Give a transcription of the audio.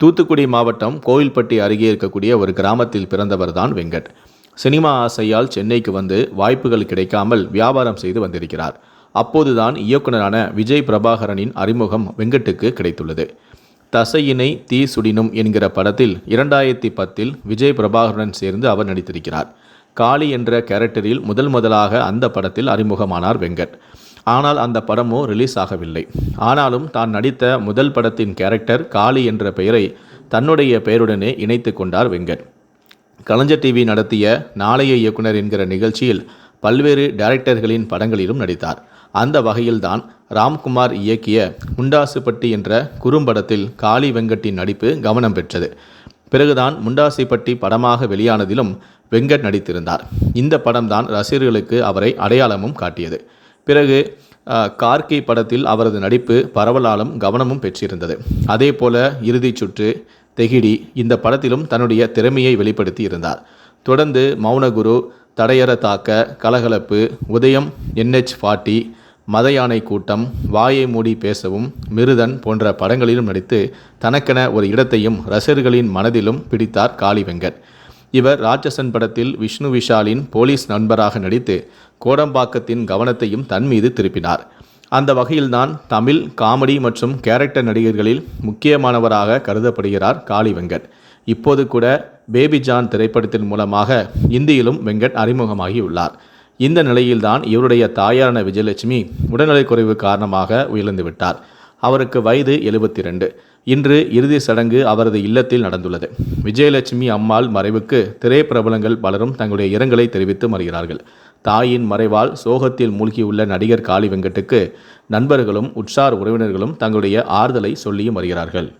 தூத்துக்குடி மாவட்டம் கோவில்பட்டி அருகே இருக்கக்கூடிய ஒரு கிராமத்தில் பிறந்தவர் தான் வெங்கட். சினிமா ஆசையால் சென்னைக்கு வந்து வாய்ப்புகள் கிடைக்காமல் வியாபாரம் செய்து வந்திருக்கிறார். அப்போதுதான் இயக்குனரான விஜய் பிரபாகரனின் அறிமுகம் வெங்கட்டுக்கு கிடைத்துள்ளது. தசையினை தீ சுடினும் என்கிற படத்தில் இரண்டாயிரத்தி பத்தில் விஜய் பிரபாகரன் சேர்ந்து அவர் நடித்திருக்கிறார். காளி என்ற கேரக்டரில் முதல் முதலாக அந்த படத்தில் அறிமுகமானார் வெங்கட். ஆனால் அந்த படமோ ரிலீஸ் ஆகவில்லை. ஆனாலும் தான் நடித்த முதல் படத்தின் கேரக்டர் காளி என்ற பெயரை தன்னுடைய பெயருடனே இணைத்து கொண்டார் வெங்கட். கலைஞர் டிவி நடத்திய நாளைய இயக்குனர் என்கிற நிகழ்ச்சியில் பல்வேறு டைரக்டர்களின் படங்களிலும் நடித்தார். அந்த வகையில்தான் ராம்குமார் இயக்கிய முண்டாசுப்பட்டி என்ற குறும்படத்தில் காளி வெங்கட்டின் நடிப்பு கவனம் பெற்றது. பிறகுதான் முண்டாசிப்பட்டி படமாக வெளியானதிலும் வெங்கட் நடித்திருந்தார். இந்த படம்தான் ரசிகர்களுக்கு அவரை அடையாளமும் காட்டியது. பிறகு கார்கி படத்தில் அவரது நடிப்பு பரவலாலும் கவனமும் பெற்றிருந்தது. அதே போல இறுதிச் சுற்று தெகிடி இந்த படத்திலும் தன்னுடைய திறமையை வெளிப்படுத்தி இருந்தார் தொடர்ந்து மௌனகுரு தடையற தாக்க கலகலப்பு உதயம் என்ஹெச் ஃபார்ட்டி மத யானை கூட்டம் வாயை மூடி பேசவும் மிருதன் போன்ற படங்களிலும் நடித்து தனக்கென ஒரு இடத்தையும் ரசிகர்களின் மனதிலும் பிடித்தார் காளி வெங்கட் இவர் ராட்சசன் படத்தில் விஷ்ணு விஷாலின் போலீஸ் நண்பராக நடித்து கோடம்பாக்கத்தின் கவனத்தையும் தன் மீது திருப்பினார். அந்த வகையில்தான் தமிழ் காமெடி மற்றும் கேரக்டர் நடிகர்களில் முக்கியமானவராக கருதப்படுகிறார் காளி வெங்கட் இப்போது கூட பேபி ஜான் திரைப்படத்தின் மூலமாக இந்தியிலும் வெங்கட் அறிமுகமாகியுள்ளார். இந்த நிலையில்தான் இவருடைய தாயாரான விஜயலட்சுமி உடல்நலைக்குறைவு காரணமாக உயர்ந்துவிட்டார் அவருக்கு வயது எழுபத்தி ரெண்டு. இன்று இறுதி சடங்கு அவரது இல்லத்தில் நடந்துள்ளது. விஜயலட்சுமி அம்மாள் மறைவுக்கு திரைப்பிரபலங்கள் பலரும் தங்களுடைய இரங்கலை தெரிவித்து வருகிறார்கள் தாயின் மறைவால் சோகத்தில் மூழ்கியுள்ள நடிகர் காளி வெங்கட்டுக்கு நண்பர்களும் உற்சார் உறவினர்களும் தங்களுடைய ஆறுதலை சொல்லியும் வருகிறார்கள்.